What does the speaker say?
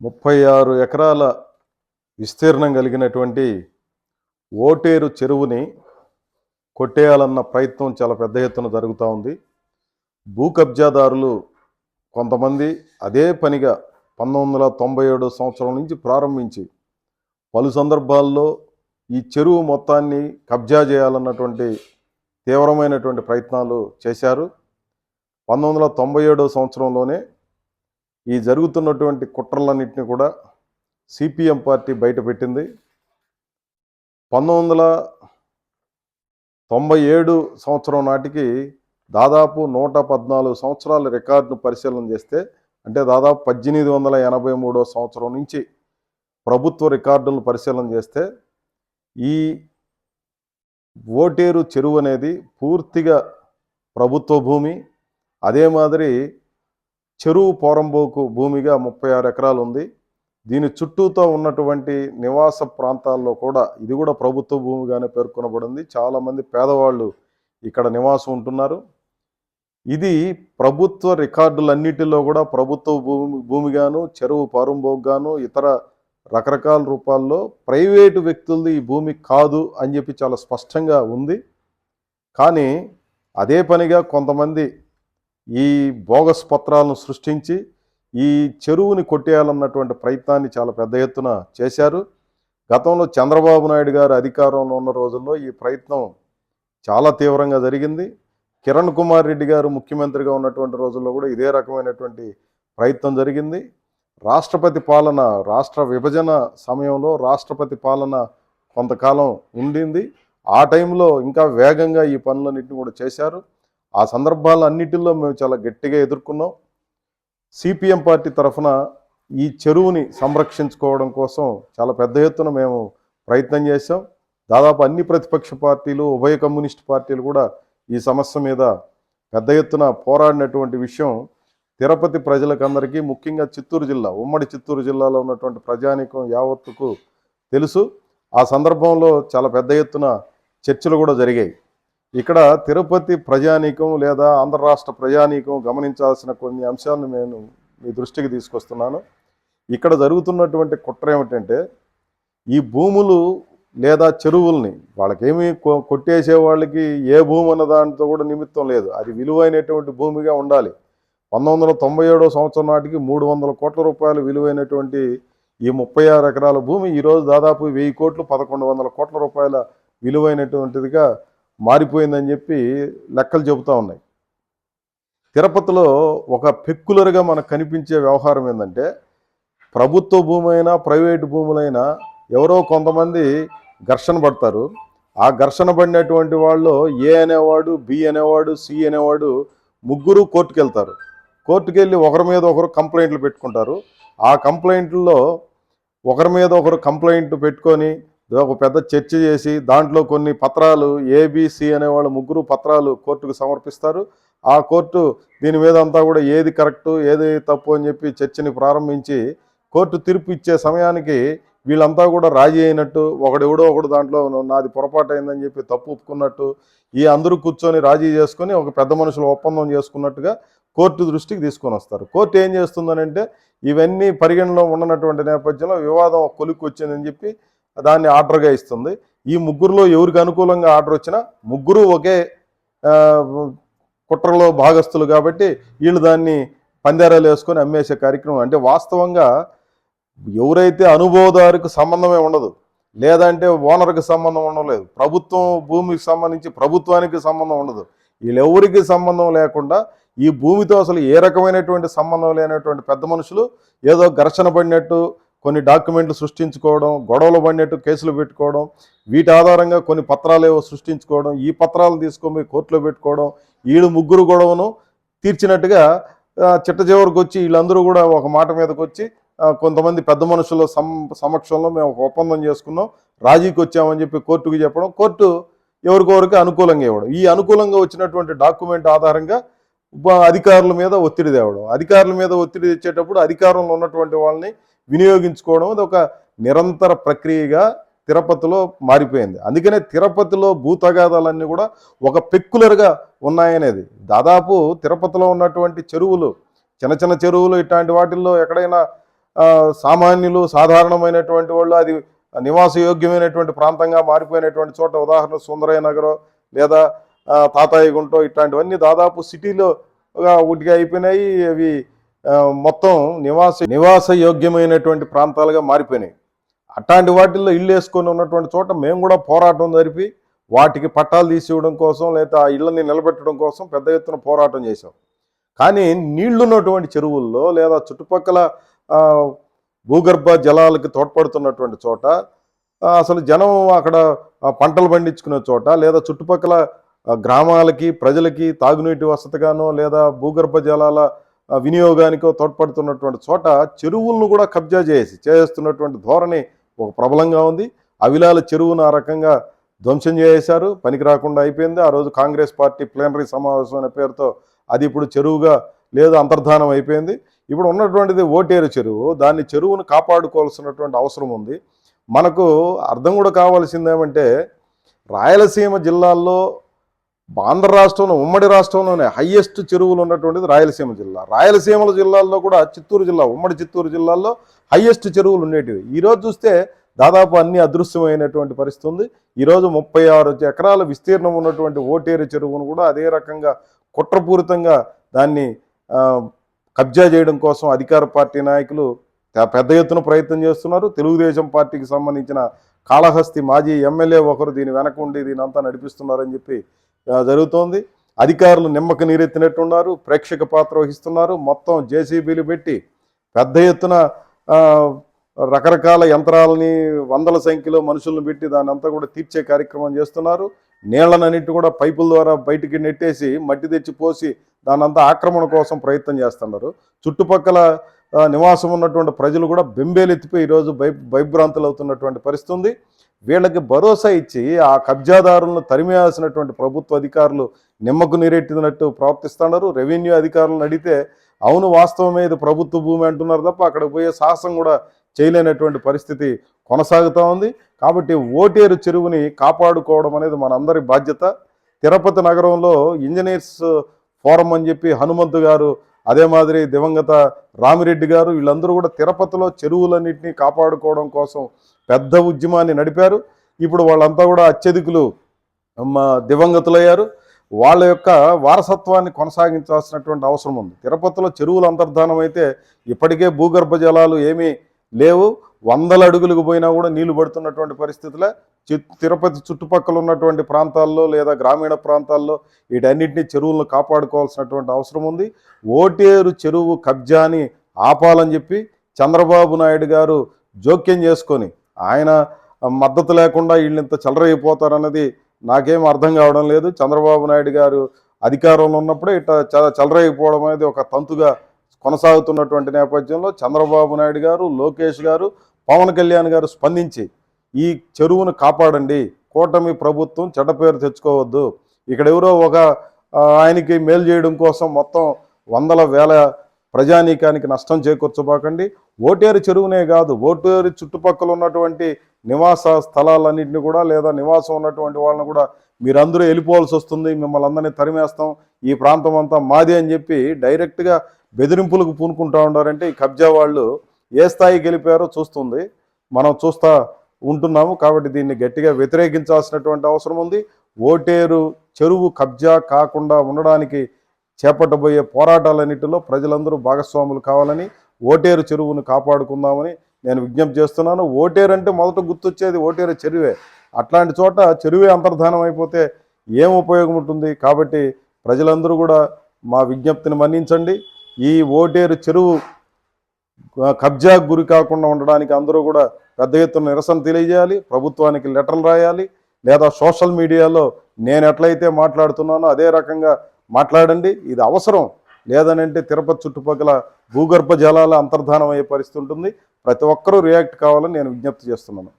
ముప్పై ఆరు ఎకరాల విస్తీర్ణం కలిగినటువంటి ఓటేరు చెరువుని కొట్టేయాలన్న ప్రయత్నం చాలా పెద్ద ఎత్తున జరుగుతూ ఉంది. భూ కబ్జాదారులు కొంతమంది అదే పనిగా పంతొమ్మిది వందల తొంభై ఏడు సంవత్సరం నుంచి ప్రారంభించి పలు సందర్భాల్లో ఈ చెరువు మొత్తాన్ని కబ్జా చేయాలన్నటువంటి తీవ్రమైనటువంటి ప్రయత్నాలు చేశారు. పంతొమ్మిది వందల తొంభై ఏడో సంవత్సరంలోనే ఈ జరుగుతున్నటువంటి కుట్రలన్నింటినీ కూడా సిపిఎం పార్టీ బయటపెట్టింది. పంతొమ్మిది వందల తొంభై ఏడు సంవత్సరం నాటికి దాదాపు నూట పద్నాలుగు సంవత్సరాల రికార్డును పరిశీలన చేస్తే అంటే దాదాపు పద్దెనిమిది వందల ఎనభై మూడో సంవత్సరం నుంచి ప్రభుత్వ రికార్డులను పరిశీలన చేస్తే ఈ ఓటేరు చెరువు అనేది పూర్తిగా ప్రభుత్వ భూమి. అదే మాదిరి చెరువు పోరంబోకు భూమిగా ముప్పై ఆరు ఎకరాలు ఉంది దీని చుట్టూతో ఉన్నటువంటి నివాస ప్రాంతాల్లో కూడా ఇది కూడా ప్రభుత్వ భూమిగానే పేర్కొనబడింది. చాలామంది పేదవాళ్ళు ఇక్కడ నివాసం ఉంటున్నారు. ఇది ప్రభుత్వ రికార్డులన్నిటిలో కూడా ప్రభుత్వ భూమి భూమిగాను చెరువు పారంబోగ్గాను ఇతర రకరకాల రూపాల్లో ప్రైవేటు వ్యక్తులది ఈ భూమి కాదు అని చెప్పి చాలా స్పష్టంగా ఉంది. కానీ అదే పనిగా కొంతమంది ఈ బోగస్ పత్రాలను సృష్టించి ఈ చెరువుని కొట్టేయాలన్నటువంటి ప్రయత్నాన్ని చాలా పెద్ద ఎత్తున చేశారు. గతంలో చంద్రబాబు నాయుడు గారు అధికారంలో ఉన్న రోజుల్లో ఈ ప్రయత్నం చాలా తీవ్రంగా జరిగింది. కిరణ్ కుమార్ రెడ్డి గారు ముఖ్యమంత్రిగా ఉన్నటువంటి రోజుల్లో కూడా ఇదే రకమైనటువంటి ప్రయత్నం జరిగింది. రాష్ట్రపతి పాలన రాష్ట్ర విభజన సమయంలో రాష్ట్రపతి పాలన కొంతకాలం ఉండింది. ఆ టైంలో ఇంకా వేగంగా ఈ పనులన్నింటినీ కూడా చేశారు. ఆ సందర్భాలన్నిటిలో మేము చాలా గట్టిగా ఎదుర్కొన్నాం. సిపిఎం పార్టీ తరఫున ఈ చెరువుని సంరక్షించుకోవడం కోసం చాలా పెద్ద ఎత్తున మేము ప్రయత్నం చేశాం. దాదాపు అన్ని ప్రతిపక్ష పార్టీలు ఉభయ కమ్యూనిస్ట్ పార్టీలు కూడా ఈ సమస్య మీద పెద్ద ఎత్తున పోరాడినటువంటి విషయం తిరుపతి ప్రజలకందరికీ ముఖ్యంగా చిత్తూరు జిల్లా ఉమ్మడి చిత్తూరు జిల్లాలో ఉన్నటువంటి ప్రజానీకం యావత్తుకు తెలుసు. ఆ సందర్భంలో చాలా పెద్ద ఎత్తున చర్చలు కూడా జరిగాయి. ఇక్కడ తిరుపతి ప్రజానీకం లేదా ఆంధ్ర రాష్ట్ర ప్రజానీకం గమనించాల్సిన కొన్ని అంశాలను నేను మీ దృష్టికి తీసుకొస్తున్నాను. ఇక్కడ జరుగుతున్నటువంటి కుట్ర ఏమిటంటే ఈ భూములు లేదా చెరువుల్ని వాళ్ళకేమీ కొ- కొట్టేసే వాళ్ళకి ఏ భూమి అన్న దాంతో కూడా నిమిత్తం లేదు. అది విలువైనటువంటి భూమిగా ఉండాలి. పంతొమ్మిది వందల తొంభై ఏడో సంవత్సరం నాటికి మూడు వందల కోట్ల రూపాయలు విలువైనటువంటి ఈ ముప్పై ఆరు ఎకరాల భూమి ఈరోజు దాదాపు వెయ్యి కోట్లు పదకొండు వందల కోట్ల రూపాయల విలువైనటువంటిదిగా మారిపోయిందని చెప్పి లెక్కలు చెబుతూ ఉన్నాయి. తిరుపతిలో ఒక పెక్యులర్గా మనకు కనిపించే వ్యవహారం ఏంటంటే ప్రభుత్వ భూమి అయినా ప్రైవేటు భూములైనా ఎవరో కొంతమంది ఘర్షణ పడతారు. ఆ ఘర్షణ పడినటువంటి వాళ్ళు ఏ అనేవాడు బి అనేవాడు సి అనేవాడు ముగ్గురు కోర్టుకు వెళ్తారు కోర్టుకు వెళ్ళి ఒకరి మీద ఒకరు కంప్లైంట్లు పెట్టుకుంటారు. ఆ కంప్లైంట్లో ఒకరి మీద ఒకరు కంప్లైంట్ పెట్టుకొని ఒక పెద్ద చర్చ చేసి దాంట్లో కొన్ని పత్రాలు ఏబిసి అనేవాళ్ళు ముగ్గురు పత్రాలు కోర్టుకు సమర్పిస్తారు. ఆ కోర్టు దీని మీద అంతా కూడా ఏది కరెక్టు ఏది తప్పు అని చెప్పి చర్చని ప్రారంభించి కోర్టు తీర్పు ఇచ్చే సమయానికి వీళ్ళంతా కూడా రాజీ అయినట్టు ఒకడెవడో ఒకడు దాంట్లో నాది పొరపాటు అయిందని చెప్పి తప్పు ఒప్పుకున్నట్టు ఈ అందరూ కూర్చొని రాజీ చేసుకొని ఒక పెద్ద మనుషులు ఒప్పందం చేసుకున్నట్టుగా కోర్టు దృష్టికి తీసుకొని వస్తారు. కోర్టు ఏం చేస్తుందనంటే ఇవన్నీ పరిగణలో ఉండనటువంటి నేపథ్యంలో వివాదం ఒక కొలిక్కి వచ్చిందని చెప్పి దాన్ని ఆర్డర్గా ఇస్తుంది. ఈ ముగ్గురులో ఎవరికి అనుకూలంగా ఆర్డర్ వచ్చినా ముగ్గురు ఒకే కుట్రలో భాగస్తులు కాబట్టి వీళ్ళు దాన్ని పందేరాలు వేసుకొని అమ్మేసే కార్యక్రమం. అంటే వాస్తవంగా ఎవరైతే అనుభవదారుకు సంబంధమే ఉండదు లేదంటే ఓనర్కి సంబంధం ఉండలేదు ప్రభుత్వం భూమికి సంబంధించి ప్రభుత్వానికి సంబంధం ఉండదు. వీళ్ళెవరికి సంబంధం లేకుండా ఈ భూమితో అసలు ఏ రకమైనటువంటి సంబంధం లేనటువంటి పెద్ద మనుషులు ఏదో ఘర్షణ పడినట్టు కొన్ని డాక్యుమెంట్లు సృష్టించుకోవడం గొడవలు పడినట్టు కేసులు పెట్టుకోవడం వీటి ఆధారంగా కొన్ని పత్రాలు ఏవో సృష్టించుకోవడం ఈ పత్రాలు తీసుకొని కోర్టులో పెట్టుకోవడం వీళ్ళు ముగ్గురు గొడవను తీర్చినట్టుగా చిట్ట చివరికి వచ్చి వీళ్ళందరూ కూడా ఒక మాట మీదకి వచ్చి కొంతమంది పెద్ద మనుషుల సమక్షంలో మేము ఒక ఒప్పందం చేసుకున్నాం రాజీకి వచ్చామని చెప్పి కోర్టుకు చెప్పడం కోర్టు ఎవరికొవరికి అనుకూలంగా ఇవ్వడం. ఈ అనుకూలంగా వచ్చినటువంటి డాక్యుమెంట్ ఆధారంగా అధికారుల మీద ఒత్తిడి తేవడం. అధికారుల మీద ఒత్తిడి తెచ్చేటప్పుడు అధికారంలో ఉన్నటువంటి వాళ్ళని వినియోగించుకోవడం అది ఒక నిరంతర ప్రక్రియగా తిరుపతిలో మారిపోయింది. అందుకనే తిరుపతిలో భూ తగాదాలన్నీ కూడా ఒక పెక్యులర్గా ఉన్నాయనేది. దాదాపు తిరుపతిలో ఉన్నటువంటి చెరువులు చిన్న చిన్న చెరువులు ఇట్లాంటి వాటిల్లో ఎక్కడైనా సామాన్యులు సాధారణమైనటువంటి వాళ్ళు అది నివాసయోగ్యమైనటువంటి ప్రాంతంగా మారిపోయినటువంటి చోట ఉదాహరణ సుందరయ్య నగరం లేదా తాతాయి గుంటో ఇట్లాంటివన్నీ దాదాపు సిటీలో ఒకటిగా అయిపోయినాయి. అవి మొత్తం నివాస నివాస యోగ్యమైనటువంటి ప్రాంతాలుగా మారిపోయినాయి. అట్లాంటి వాటిల్లో ఇల్లు వేసుకొని ఉన్నటువంటి చోట మేము కూడా పోరాటం జరిపి వాటికి పట్టాలు తీసి ఇవ్వడం కోసం లేదా ఆ ఇళ్ళని నిలబెట్టడం కోసం పెద్ద ఎత్తున పోరాటం చేశాం. కానీ నీళ్ళున్నటువంటి చెరువుల్లో లేదా చుట్టుపక్కల భూగర్భ జలాలకి తోడ్పడుతున్నటువంటి చోట అసలు జనం అక్కడ పంటలు పండించుకునే చోట లేదా చుట్టుపక్కల గ్రామాలకి ప్రజలకి తాగునీటి వసతిగానో లేదా భూగర్భ జలాల వినియోగానికో తోడ్పడుతున్నటువంటి చోట చెరువులను కూడా కబ్జా చేసి చేస్తున్నటువంటి ధోరణి ఒక ప్రబలంగా ఉంది. అవిలాల చెరువును ఆ రకంగా ధ్వంసం చేశారు. పనికి రాకుండా అయిపోయింది. ఆ రోజు కాంగ్రెస్ పార్టీ ప్లేనరీ సమావేశం అనే పేరుతో అది ఇప్పుడు చెరువుగా లేదు అంతర్ధానం అయిపోయింది. ఇప్పుడు ఉన్నటువంటిది ఓటేరు చెరువు. దాన్ని చెరువును కాపాడుకోవాల్సినటువంటి అవసరం ఉంది. మనకు అర్థం కూడా కావాల్సింది ఏమంటే రాయలసీమ జిల్లాల్లో ఆంధ్ర రాష్ట్రంలో ఉమ్మడి రాష్ట్రంలోనే హయ్యెస్ట్ చెరువులు ఉన్నటువంటిది రాయలసీమ జిల్లా. రాయలసీమల జిల్లాల్లో కూడా చిత్తూరు జిల్లా ఉమ్మడి చిత్తూరు జిల్లాల్లో హయ్యెస్ట్ చెరువులు ఉండేటివి. ఈరోజు చూస్తే దాదాపు అన్ని అదృశ్యమైనటువంటి పరిస్థితి ఉంది. ఈరోజు ముప్పై ఆరు ఎకరాల విస్తీర్ణం ఉన్నటువంటి ఓటేరు చెరువును కూడా అదే రకంగా కుట్రపూరితంగా దాన్ని కబ్జా చేయడం కోసం అధికార పార్టీ నాయకులు పెద్ద ఎత్తున ప్రయత్నం చేస్తున్నారు. తెలుగుదేశం పార్టీకి సంబంధించిన కాళహస్తి మాజీ ఎమ్మెల్యే ఒకరు దీని వెనక ఉండి దీని అంతా నడిపిస్తున్నారని చెప్పి జరుగుతోంది. అధికారులు నిమ్మక నీరెత్తినట్టున్నారు. ప్రేక్షక పాత్ర వహిస్తున్నారు. మొత్తం జేసీబీలు పెట్టి పెద్ద ఎత్తున రకరకాల యంత్రాలని వందల సంఖ్యలో మనుషులను పెట్టి దాని అంతా కూడా తీర్చే కార్యక్రమం చేస్తున్నారు. నీళ్ళనన్నిటి కూడా పైపుల ద్వారా బయటికి నెట్టేసి మట్టి తెచ్చి పోసి దానంతా ఆక్రమణ కోసం ప్రయత్నం చేస్తున్నారు. చుట్టుపక్కల నివాసం ఉన్నటువంటి ప్రజలు కూడా బెంబేలెత్తిపోయి ఈరోజు భయ భయభ్రాంతులు అవుతున్నటువంటి పరిస్థితి ఉంది. వీళ్ళకి భరోసా ఇచ్చి ఆ కబ్జాదారులను తరిమేయాల్సినటువంటి ప్రభుత్వ అధికారులు నిమ్మకు నీరెట్టినట్టు ప్రవర్తిస్తున్నారు. రెవెన్యూ అధికారులను అడిగితే అవును వాస్తవమే ఇది ప్రభుత్వ భూమి అంటున్నారు తప్ప అక్కడ పోయే సాహసం కూడా చేయలేనటువంటి పరిస్థితి కొనసాగుతూ ఉంది. కాబట్టి ఓటేరు చెరువుని కాపాడుకోవడం అనేది మనందరి బాధ్యత. తిరుపతి నగరంలో ఇంజనీర్స్ ఫోరం అని చెప్పి హనుమంతు గారు అదే మాదిరి దివంగత రామిరెడ్డి గారు వీళ్ళందరూ కూడా తిరుపతిలో చెరువులన్నింటినీ కాపాడుకోవడం కోసం పెద్ద ఉద్యమాన్ని నడిపారు. ఇప్పుడు వాళ్ళంతా కూడా అత్యధికులు మా దివంగతులయ్యారు. వాళ్ళ యొక్క వారసత్వాన్ని కొనసాగించాల్సినటువంటి అవసరం ఉంది. తిరుపతిలో చెరువులు అంతర్ధానం అయితే ఇప్పటికే భూగర్భ జలాలు ఏమీ లేవు. వందల అడుగులకు పోయినా కూడా నీళ్ళు పడుతున్నటువంటి పరిస్థితులే. తిరుపతి చుట్టుపక్కల ఉన్నటువంటి ప్రాంతాల్లో లేదా గ్రామీణ ప్రాంతాల్లో వీటన్నిటిని చెరువులను కాపాడుకోవాల్సినటువంటి అవసరం ఉంది. ఓటేరు చెరువు కబ్జాని ఆపాలని చెప్పి చంద్రబాబు నాయుడు గారు జోక్యం చేసుకొని ఆయన మద్దతు లేకుండా వీళ్ళు ఇంత చలరైపోతారన్నది నాకేం అర్థం కావడం లేదు. చంద్రబాబు నాయుడు గారు అధికారంలో ఉన్నప్పుడే ఇట్లా చ- అనేది ఒక తంతుగా కొనసాగుతున్నటువంటి నేపథ్యంలో చంద్రబాబు నాయుడు గారు లోకేష్ గారు పవన్ కళ్యాణ్ గారు స్పందించి ఈ చెరువును కాపాడండి కూటమి ప్రభుత్వం చెడ్డ పేరు తెచ్చుకోవద్దు. ఇక్కడ ఎవరో ఒక ఆయనకి మేలు చేయడం కోసం మొత్తం వందల వేల ప్రజానీకానికి నష్టం చేకూర్చబాకండి. ఓటేరు చెరువునే కాదు ఓటేరు చుట్టుపక్కల ఉన్నటువంటి నివాస స్థలాలన్నింటినీ కూడా లేదా నివాసం ఉన్నటువంటి వాళ్ళని కూడా మీరందరూ వెళ్ళిపోవాల్సి వస్తుంది. మిమ్మల్ని అందరినీ తరిమేస్తాం. ఈ ప్రాంతం అంతా మాది అని చెప్పి డైరెక్ట్గా బెదిరింపులకు పూనుకుంటా ఉన్నారంటే ఈ కబ్జా వాళ్ళు ఏ స్థాయి గెలిపారో చూస్తుంది. మనం చూస్తా ఉంటున్నాము కాబట్టి దీన్ని గట్టిగా వ్యతిరేకించాల్సినటువంటి అవసరం ఉంది. ఓటేరు చెరువు కబ్జా కాకుండా ఉండడానికి చేపట్టబోయే పోరాటాలన్నిటిలో ప్రజలందరూ భాగస్వాములు కావాలని ఓటేరు చెరువును కాపాడుకుందామని నేను విజ్ఞప్తి చేస్తున్నాను. ఓటేరు అంటే మొదట గుర్తొచ్చేది ఓటేరు చెరువే. అట్లాంటి చోట చెరువే అంతర్ధానం అయిపోతే ఏం ఉపయోగం ఉంటుంది? కాబట్టి ప్రజలందరూ కూడా మా విజ్ఞప్తిని మన్నించండి. ఈ ఓటేరు చెరువు కబ్జాకు గురి కాకుండా ఉండడానికి అందరూ కూడా పెద్ద ఎత్తున నిరసన తెలియజేయాలి ప్రభుత్వానికి లెటర్లు రాయాలి లేదా సోషల్ మీడియాలో నేను ఎట్లయితే మాట్లాడుతున్నానో అదే రకంగా మాట్లాడండి. ఇది అవసరం. లేదనంటే తిరుపతి చుట్టుపక్కల భూగర్భ జలాల అంతర్ధానం అయ్యే పరిస్థితి ఉంటుంది. ప్రతి ఒక్కరూ రియాక్ట్ కావాలని నేను విజ్ఞప్తి చేస్తున్నాను.